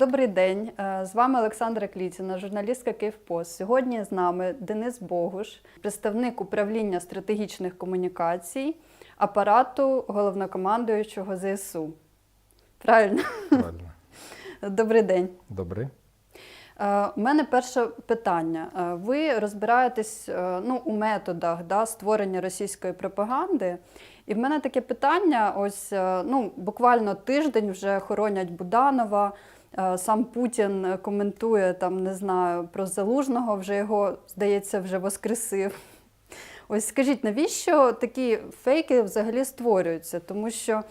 Добрий день. Е, З вами Олександра Клітіна, журналістка Київпост. Сьогодні з нами Денис Богуш, представник управління стратегічних комунікацій апарату головнокомандуючого ЗСУ. Правильно? Правильно. Добрий день. Добре. Е, У мене перше питання. Е, Ви розбираєтесь е, ну, у методах да, створення російської пропаганди. І в мене таке питання: ось е, ну, буквально тиждень вже хоронять Буданова. Е, Сам Путін коментує там, не знаю, про залужного, вже його, здається, вже воскресив. Ось скажіть, навіщо такі фейки взагалі створюються? Тому що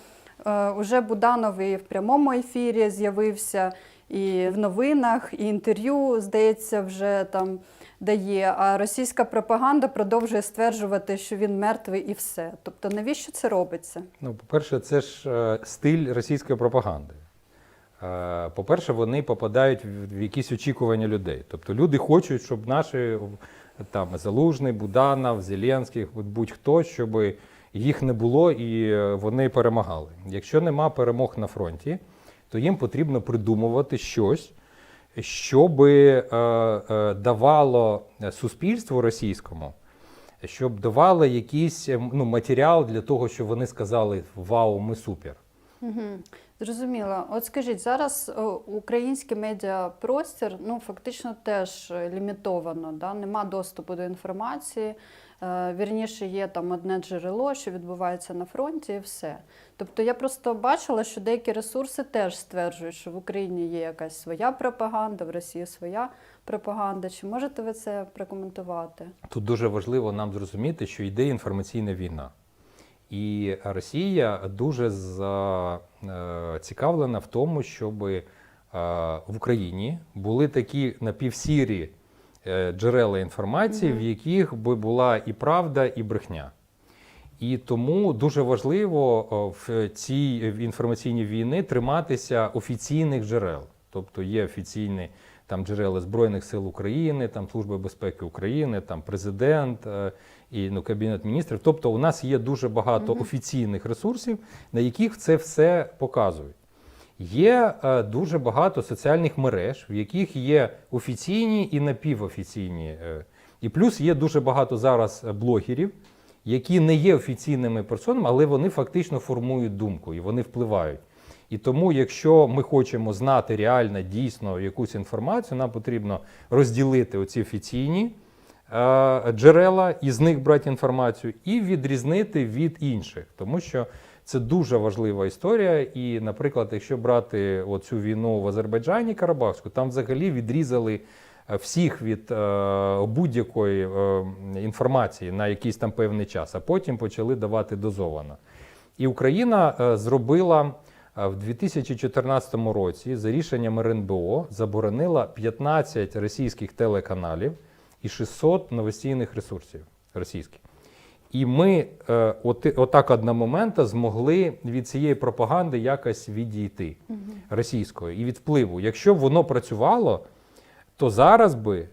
е, уже Буданов і в прямому ефірі з'явився, і в новинах, і інтерв'ю, здається, вже там дає. А російська пропаганда продовжує стверджувати, що він мертвий і все. Тобто, навіщо це робиться? Ну, по-перше, це ж е, стиль російської пропаганди. Е, По-перше, вони попадають в якісь очікування людей. Тобто люди хочуть, щоб наші там Залужний, Буданов, Зеленський, будь-хто, щоб їх не було і е, вони перемагали. Якщо нема перемог на фронті, то їм потрібно придумувати щось, щоб е, давало суспільству російському, щоб давало якийсь е, ну, матеріал для того, щоб вони сказали Вау, ми супер. Угу. Зрозуміло. От скажіть, зараз о, український медіапростір ну, фактично теж е, лімітовано, да? нема доступу до інформації. Е, Вірніше, є там одне джерело, що відбувається на фронті, і все. Тобто я просто бачила, що деякі ресурси теж стверджують, що в Україні є якась своя пропаганда, в Росії своя пропаганда. Чи можете ви це прокоментувати? Тут дуже важливо нам зрозуміти, що йде інформаційна війна. І Росія дуже зацікавлена в тому, щоб е, в Україні були такі напівсірі е, джерела інформації, в яких би була і правда, і брехня. І тому дуже важливо в цій інформаційній війні триматися офіційних джерел. Тобто є офіційні там джерела Збройних сил України, там Служби безпеки України, там президент е, і ну, Кабінет міністрів. Тобто, у нас є дуже багато офіційних ресурсів, на яких це все показують. Є е, дуже багато соціальних мереж, в яких є офіційні і напівофіційні. е, І плюс є дуже багато зараз е, блогерів, які не є офіційними персонами, але вони фактично формують думку і вони впливають. І тому, якщо ми хочемо знати реально, дійсно якусь інформацію, нам потрібно розділити оці офіційні е, джерела і з них брати інформацію, і відрізнити від інших, тому що це дуже важлива історія. І, наприклад, якщо брати оцю війну в Азербайджані Карабахську, там взагалі відрізали е, всіх від е, будь-якої е, інформації на якийсь там певний час, а потім почали давати дозовано. І Україна е, зробила в 2014 році за рішенням РНБО заборонила 15 російських телеканалів і 600 новостійних ресурсів російських. І ми е, от, отак одномоментно змогли від цієї пропаганди якось відійти російської і від впливу. Якщо б воно працювало, то зараз би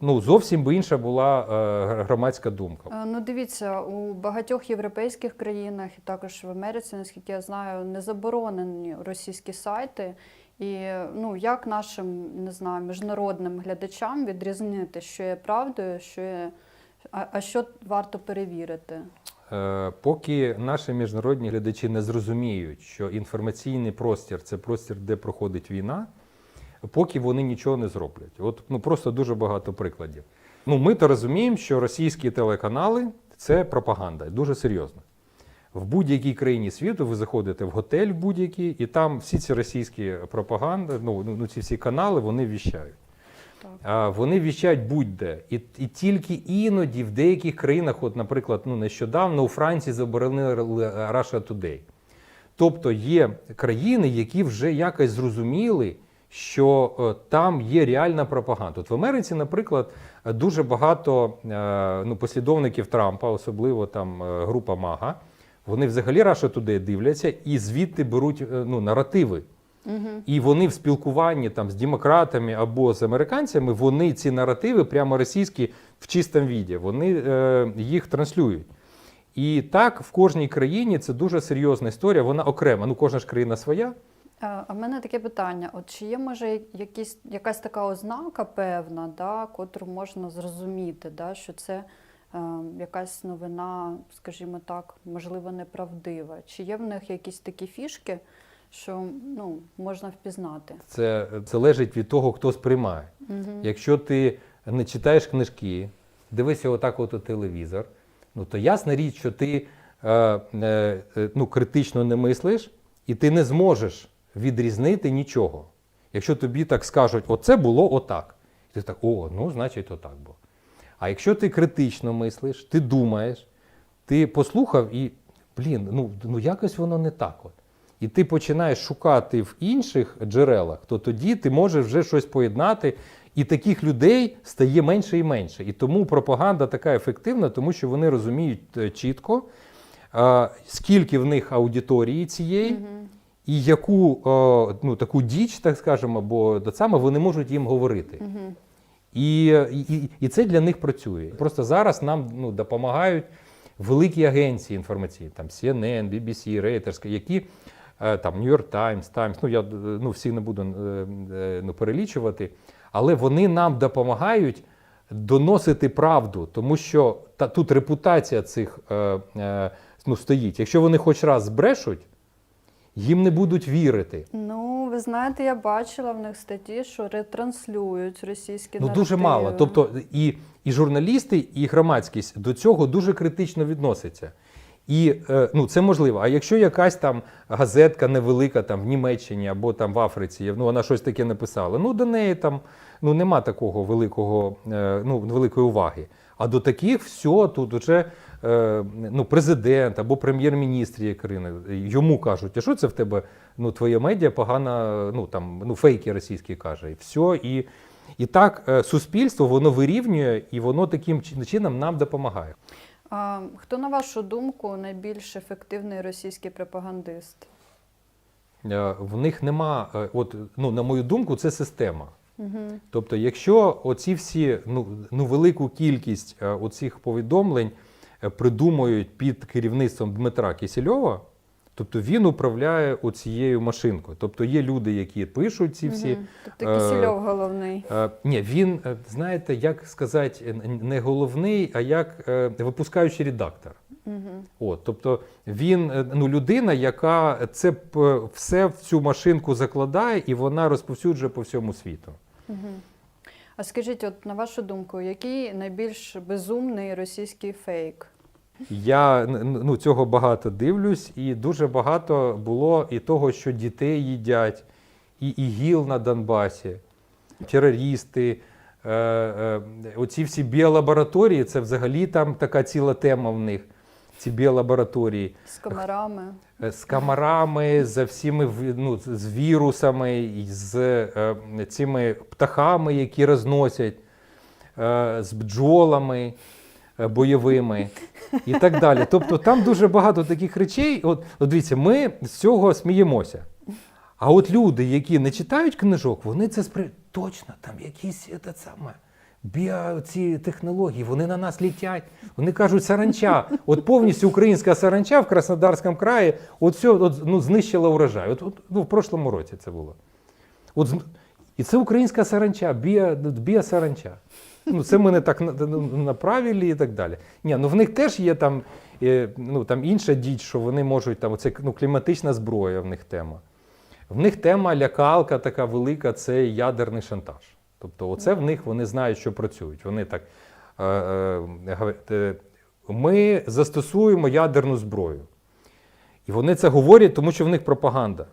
ну, зовсім би інша була е, громадська думка. Е, Ну, дивіться, у багатьох європейських країнах і також в Америці, наскільки я знаю, не заборонені російські сайти. І ну, як нашим не знаю, міжнародним глядачам відрізнити, що є правдою, що є, а, а що варто перевірити? Е, Поки наші міжнародні глядачі не зрозуміють, що інформаційний простір це простір, де проходить війна, поки вони нічого не зроблять. От ну просто дуже багато прикладів. Ну, ми то розуміємо, що російські телеканали це пропаганда, дуже серйозно. В будь-якій країні світу ви заходите в готель в будь-який, і там всі ці російські пропаганди, ну, ну ці всі канали, вони віщають. Так. А, Вони віщають будь-де. І, і тільки іноді в деяких країнах, от, наприклад, ну, нещодавно у Франції заборонили Russia Today. Тобто є країни, які вже якось зрозуміли, що е, там є реальна пропаганда. От в Америці, наприклад, дуже багато е, ну, послідовників Трампа, особливо там е, група Мага, вони взагалі Russia Today дивляться і звідти беруть ну, наративи. І вони в спілкуванні там з демократами або з американцями, вони ці наративи прямо російські в чистому віді, вони е, їх транслюють. І так в кожній країні це дуже серйозна історія, вона окрема. Ну, кожна ж країна своя. Е, А в мене таке питання: от чи є може якісь, якась така ознака певна, да, котру можна зрозуміти, да, що це е, якась новина, скажімо так, можливо, неправдива? Чи є в них якісь такі фішки, що ну, можна впізнати? Це залежить від того, хто сприймає. Угу. Якщо ти не читаєш книжки, дивишся отак от у телевізор, ну то ясна річ, що ти е, е, е, ну, критично не мислиш, і ти не зможеш відрізнити нічого. Якщо тобі так скажуть, оце було отак. І ти так, о, ну, значить, отак було. А якщо ти критично мислиш, ти думаєш, ти послухав і, блін, ну, ну якось воно не так. От. І ти починаєш шукати в інших джерелах, то тоді ти можеш вже щось поєднати. І таких людей стає менше і менше. І тому пропаганда така ефективна, тому що вони розуміють е, чітко, скільки в них аудиторії цієї, і яку е, ну, таку діч, так скажемо, або до саме вони можуть їм говорити. Угу. І, і, і це для них працює. Просто зараз нам ну, допомагають великі агенції інформаційні, там CNN, BBC, Reuters, які е, там New York Times, Times, ну я е, ну, всі не буду ну, перелічувати, але вони нам допомагають доносити правду, тому що та, тут репутація цих ну, стоїть. Якщо вони хоч раз збрешуть, їм не будуть вірити. Ну, ви знаєте, я бачила в них статті, що ретранслюють російські Ну дуже наративи. мало. Тобто і, і журналісти, і громадськість до цього дуже критично відносяться. І е, ну, це можливо. А якщо якась там газетка невелика там в Німеччині або там в Африці, ну вона щось таке написала, ну до неї там ну нема такого великого, е, ну великої уваги. А до таких все тут уже е, ну, президент або прем'єр-міністр країни йому кажуть, а що це в тебе? Ну, твоя медіа погана, ну там ну фейки російські каже, і все. І, і так е, суспільство воно вирівнює і воно таким чином нам допомагає. А, хто, на вашу думку, найбільш ефективний російський пропагандист? Е, В них нема, е, от ну на мою думку, це система. Угу. Тобто, якщо оці всі ну, ну велику кількість е, оцих повідомлень е, придумують під керівництвом Дмитра Кисельова, тобто він управляє оцією машинкою. Тобто є люди, які пишуть ці всі. Тобто е, головний. Е, ні, він, е, знаєте, як сказати, не головний, а як е, випускаючий редактор. Угу. От, тобто він е, ну, людина, яка це все в цю машинку закладає і вона розповсюджує по всьому світу. Угу. А скажіть, от на вашу думку, який найбільш безумний російський фейк? Я ну, цього багато дивлюсь, і дуже багато було і того, що дітей їдять, і ІГІЛ на Донбасі, терористи. Е, е, оці всі біолабораторії, це взагалі там така ціла тема в них. Ці біолабораторії. З комарами? Е, з камерами, з всіми ну, з вірусами, з е, цими птахами, які розносять, е, з бджолами бойовими і так далі. Тобто там дуже багато таких речей. От, от дивіться, ми з цього сміємося. А от люди, які не читають книжок, вони це спри... Точно, там якісь це саме. Біо ці технології, вони на нас літять. Вони кажуть, саранча. От повністю українська саранча в Краснодарському краї от все, от, ну, знищила урожай. От, от, ну, в прошлому році це було. От, і це українська саранча, біо, біосаранча. Ну, це мене так на- на- направили і так далі. Ні, ну в них теж є там, е, ну, там інша діч, що вони можуть там, оце ну, кліматична зброя в них тема. В них тема лякалка така велика це ядерний шантаж. Тобто, оце в них вони знають, що працюють. Вони так е, е, ми застосуємо ядерну зброю. І вони це говорять, тому що в них пропаганда.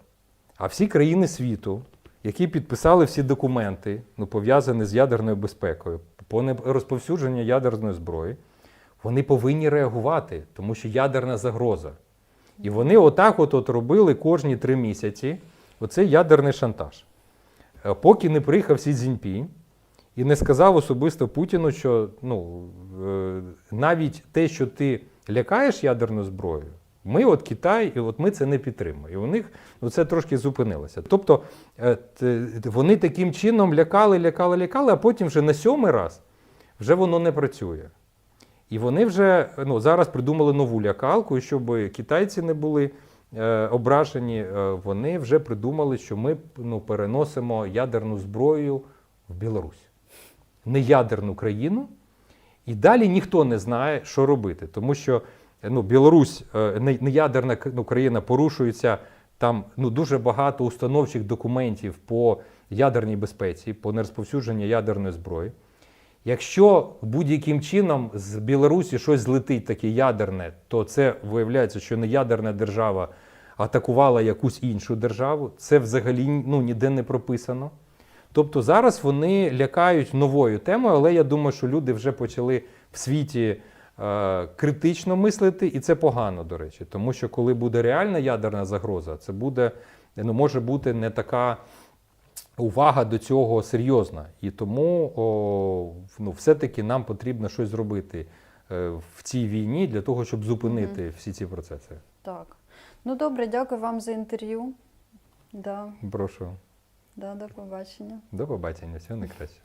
А всі країни світу, які підписали всі документи, ну, пов'язані з ядерною безпекою, по не- розповсюдженню ядерної зброї, вони повинні реагувати, тому що ядерна загроза. І вони отак от, робили кожні три місяці оцей ядерний шантаж. Е, Поки не приїхав Сі Цзіньпінь і не сказав особисто Путіну, що ну, е, навіть те, що ти лякаєш ядерною зброєю, ми, от Китай, і от ми це не підтримуємо. І у них ну, це трошки зупинилося. Тобто е, вони таким чином лякали, лякали, лякали, а потім вже на сьомий раз вже воно не працює. І вони вже ну, зараз придумали нову лякалку, і щоб китайці не були е, ображені, е, вони вже придумали, що ми ну, переносимо ядерну зброю в Білорусь. Не ядерну країну. І далі ніхто не знає, що робити. Тому що ну, Білорусь, е, не не ядерна ну, країна, порушується там ну, дуже багато установчих документів по ядерній безпеці, по нерозповсюдженню ядерної зброї. Якщо будь-яким чином з Білорусі щось злетить таке ядерне, то це виявляється, що не ядерна держава атакувала якусь іншу державу. Це взагалі ну, ніде не прописано. Тобто зараз вони лякають новою темою, але я думаю, що люди вже почали в світі критично мислити, і це погано, до речі. Тому що коли буде реальна ядерна загроза, це буде, ну, може бути не така увага до цього серйозна. І тому о, ну, все-таки нам потрібно щось зробити е, в цій війні для того, щоб зупинити всі ці процеси. Так. Ну добре, дякую вам за інтерв'ю. Да, Прошу, да, до побачення. до побачення, всього найкраще.